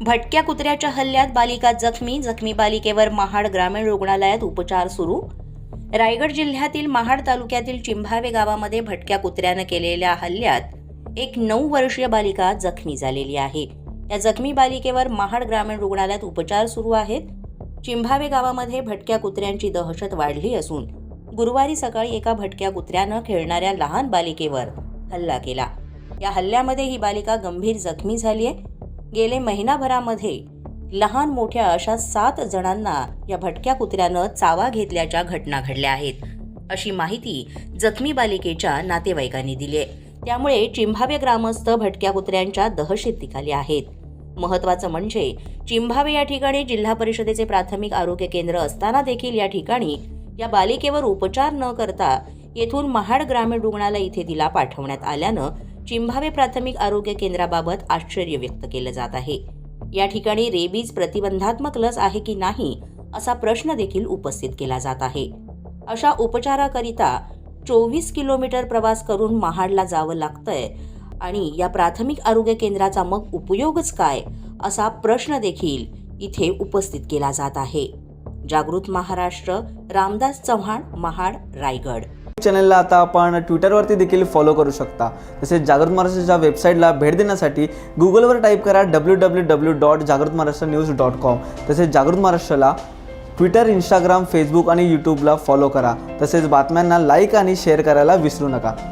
भटक्या कुत्र्याच्या हल्ल्यात बालिका जखमी जखमी बालिकेवर महाड ग्रामीण रुग्णालयात उपचार सुरू. रायगड जिल्ह्यातील महाड तालुक्यातील चिंभावे गावामध्ये भटक्या कुत्र्यानं केलेल्या हल्ल्यात एक नऊ वर्षीय बालिका जखमी झालेली आहे. या जखमी बालिकेवर महाड ग्रामीण रुग्णालयात उपचार सुरू आहेत. चिंभावे गावामध्ये भटक्या कुत्र्यांची दहशत वाढली असून गुरुवारी सकाळी एका भटक्या कुत्र्यानं खेळणाऱ्या लहान बालिकेवर हल्ला केला. या हल्ल्यामध्ये ही बालिका गंभीर जखमी झाली आहे. गेले महिनाभरामध्ये लहान मोठ्या अशा सात जणांना या भटक्या कुत्र्यानं चावा घेतल्याच्या घटना घडल्या आहेत. अशी माहिती जखमी बालिकेच्या नातेवाईकांनी दिली आहे. त्यामुळे चिंभावे ग्रामस्थ भटक्या कुत्र्यांच्या दहशतीखाली आहेत. महत्वाचं म्हणजे चिंभावे या ठिकाणी जिल्हा परिषदेचे प्राथमिक आरोग्य केंद्र असताना देखील या ठिकाणी या बालिकेवर उपचार न करता येथून महाड ग्रामीण रुग्णालय इथे तिला पाठवण्यात आल्यानं चिंभावे प्राथमिक आरोग्य केंद्राबाबत आश्चर्य व्यक्त केलं जात आहे. या ठिकाणी रेबीज प्रतिबंधात्मक लस आहे की नाही असा प्रश्न देखील उपस्थित केला जात आहे. अशा उपचाराकरिता चोवीस किलोमीटर प्रवास करून महाडला जावं लागतंय आणि या प्राथमिक आरोग्य केंद्राचा मग उपयोगच काय असा प्रश्न देखील इथे उपस्थित केला जात आहे. जागृत महाराष्ट्र रामदास चव्हाण महाड रायगड. चॅनलला आता आपण ट्विटरवरती देखील फॉलो करू शकता. तसेच जागृत महाराष्ट्राच्या वेबसाईटला भेट देण्यासाठी गुगलवर टाईप करा डब्ल्यू डब्ल्यू डब्ल्यू डॉट जागृत महाराष्ट्र न्यूज डॉट कॉम तसेच जागृत महाराष्ट्राला ट्विटर इंस्टाग्राम फेसबुक आणि यूट्यूबला फॉलो करा. तसेच बातम्यांना लाईक आणि शेअर करायला विसरू नका.